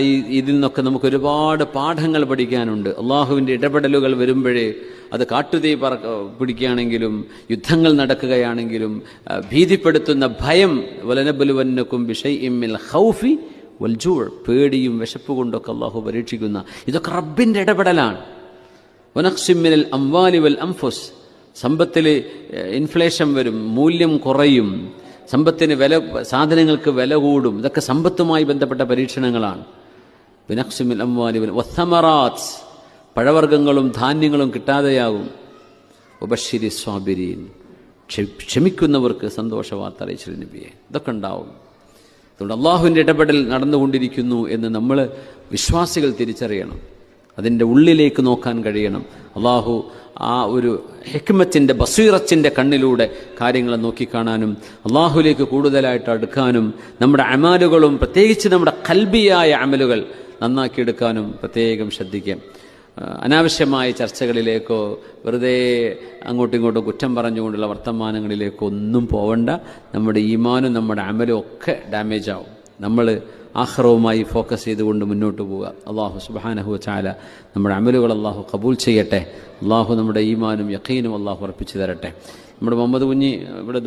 ഈ ഇതിൽ നിന്നൊക്കെ നമുക്ക് ഒരുപാട് പാഠങ്ങൾ പഠിക്കാനുണ്ട്. അള്ളാഹുവിന്റെ ഇടപെടലുകൾ വരുമ്പോഴേ അത് കാട്ടുതീ പറ പിടിക്കുകയാണെങ്കിലും യുദ്ധങ്ങൾ നടക്കുകയാണെങ്കിലും ഭീതിപ്പെടുത്തുന്ന ഭയം വലനബുലുവന്നക്കും വിഷയ് ഇമ്മിൽ ഹൗഫി വൽജൂൾ പേടിയും വിശപ്പ് കൊണ്ടൊക്കെ അള്ളാഹു പരീക്ഷിക്കുന്ന. ഇതൊക്കെ റബ്ബിന്റെ ഇടപെടലാണ്. വനക്സിമിനൽ അംവാലി വൽ അംഫുസ് സമ്പത്തിൽ ഇൻഫ്ലേഷൻ വരും മൂല്യം കുറയും സമ്പത്തിന് വില സാധനങ്ങൾക്ക് വില കൂടും. ഇതൊക്കെ സമ്പത്തുമായി ബന്ധപ്പെട്ട പരീക്ഷണങ്ങളാണ്. വിനക്സിമിൽ അമ്മാലി വൽ വത്തമറാത്ത് പഴവർഗങ്ങളും ധാന്യങ്ങളും കിട്ടാതെയാകും. ഉപശ്ശിരി സ്വാബിരീൻ. ക്ഷമിക്കുന്നവർക്ക് സന്തോഷവാർത്ത അറിയിച്ചു നബിയെ. ഇതൊക്കെ ഉണ്ടാവും. അതുകൊണ്ട് അള്ളാഹുവിന്റെ ഇടപെടൽ നടന്നുകൊണ്ടിരിക്കുന്നു എന്ന് നമ്മൾ വിശ്വാസികൾ തിരിച്ചറിയണം. അതിന്റെ ഉള്ളിലേക്ക് നോക്കാൻ കഴിയണം. അള്ളാഹു ആ ഒരു ഹെക്മത്തിന്റെ ബസീറത്തിന്റെ കണ്ണിലൂടെ കാര്യങ്ങളെ നോക്കിക്കാണാനും അള്ളാഹുലേക്ക് കൂടുതലായിട്ട് അടുക്കാനും നമ്മുടെ അമാലുകളും പ്രത്യേകിച്ച് നമ്മുടെ കൽബിയായ അമലുകൾ നന്നാക്കിയെടുക്കാനും പ്രത്യേകം ശ്രദ്ധിക്കാം. അനാവശ്യമായ ചർച്ചകളിലേക്കോ വെറുതെ അങ്ങോട്ടും ഇങ്ങോട്ടും കുറ്റം പറഞ്ഞുകൊണ്ടുള്ള വർത്തമാനങ്ങളിലേക്കോ ഒന്നും പോവണ്ട. നമ്മുടെ ഈമാനും നമ്മുടെ അമലും ഒക്കെ ഡാമേജ് ആവും. നമ്മൾ ആഹ്റവുമായി ഫോക്കസ് ചെയ്തുകൊണ്ട് മുന്നോട്ട് പോവുക. അള്ളാഹു സുബാനഹു ചാല നമ്മുടെ അമലുകൾ അള്ളാഹു കബൂൽ ചെയ്യട്ടെ. അള്ളാഹു നമ്മുടെ ഈമാനും യഖീനും അള്ളാഹു ഉറപ്പിച്ചു തരട്ടെ. നമ്മുടെ മുഹമ്മദ് കുഞ്ഞി ഇവിടെ